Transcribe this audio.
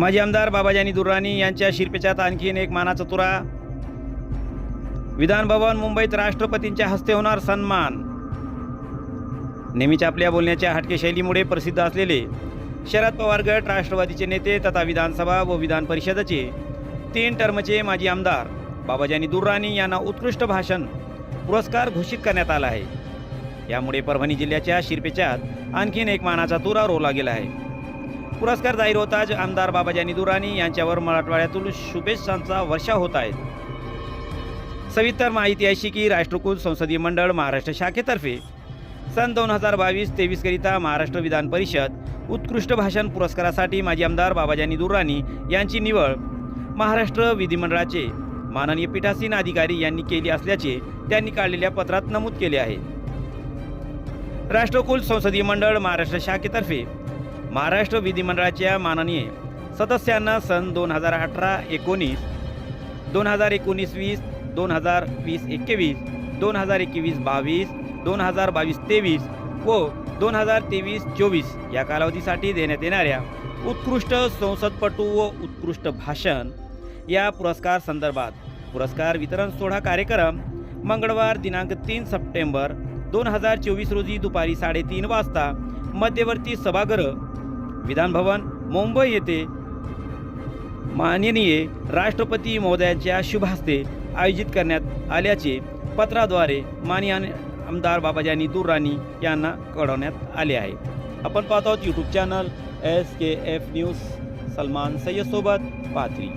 माजी आमदार बाबाजानी दुर्राणी यांच्या शिरपेचात आणखीन एक मानाचा तुरा. विधान भवन मुंबईत राष्ट्रपतींच्या हस्ते होणार सन्मान. नेहमीच्या आपल्या बोलण्याच्या हटके शैलीमुळे प्रसिद्ध असलेले शरद पवार गट राष्ट्रवादीचे नेते तथा विधानसभा व विधान परिषदेचे तीन टर्मचे माजी आमदार बाबाजानी दुर्राणी यांना उत्कृष्ट भाषण पुरस्कार घोषित करण्यात आला आहे. यामुळे परभणी जिल्ह्याच्या शिरपेच्यात आणखीन एक मानाचा तुरा रोवला गेला आहे. पुरस्कार जाहीर होताच आमदार बाबाजानी दुराणी यांच्यावर मराठवाड्यातून शुभेच्छांचा वर्षा होत आहे. सविस्तर माहिती अशी की राष्ट्रकुल संसदीय मंडळ महाराष्ट्र शाखेतर्फे सन दोन हजार बावीस तेवीसकरिता महाराष्ट्र विधान परिषद उत्कृष्ट भाषण पुरस्कारासाठी माजी आमदार बाबाजानी दुरानी यांची निवड महाराष्ट्र विधिमंडळाचे माननीय पीठासीन अधिकारी यांनी केली असल्याचे त्यांनी काढलेल्या पत्रात नमूद केले आहे. राष्ट्रकुल संसदीय मंडळ महाराष्ट्र शाखेतर्फे महाराष्ट्र विधिमंडळाच्या माननीय सदस्यांना सन दोन हजार अठरा एकोणीस दोन हजार एकोणीस वीस दोन हजार वीस एकवीस दोन हजार एकवीस बावीस दोन हजार बावीस तेवीस व दोन हजार तेवीस चोवीस या कालावधीसाठी देण्यात येणाऱ्या उत्कृष्ट संसदपटू व उत्कृष्ट भाषण या पुरस्कार संदर्भात पुरस्कार वितरण सोहळा कार्यक्रम मंगळवार दिनांक तीन सप्टेंबर दोन हजार चोवीस रोजी दुपारी साडेतीन वाजता मध्यवर्ती सभागृह विधानभवन मुंबई येथे माननीय राष्ट्रपती महोदयांच्या शुभहस्ते आयोजित करण्यात आल्याचे पत्राद्वारे माननीय आमदार बाबाजानी दुर्राणी यांना कळवण्यात आले आहे. आपण पाहत आहोत YouTube channel S K F news Salman सय्यदसोबत Pathri.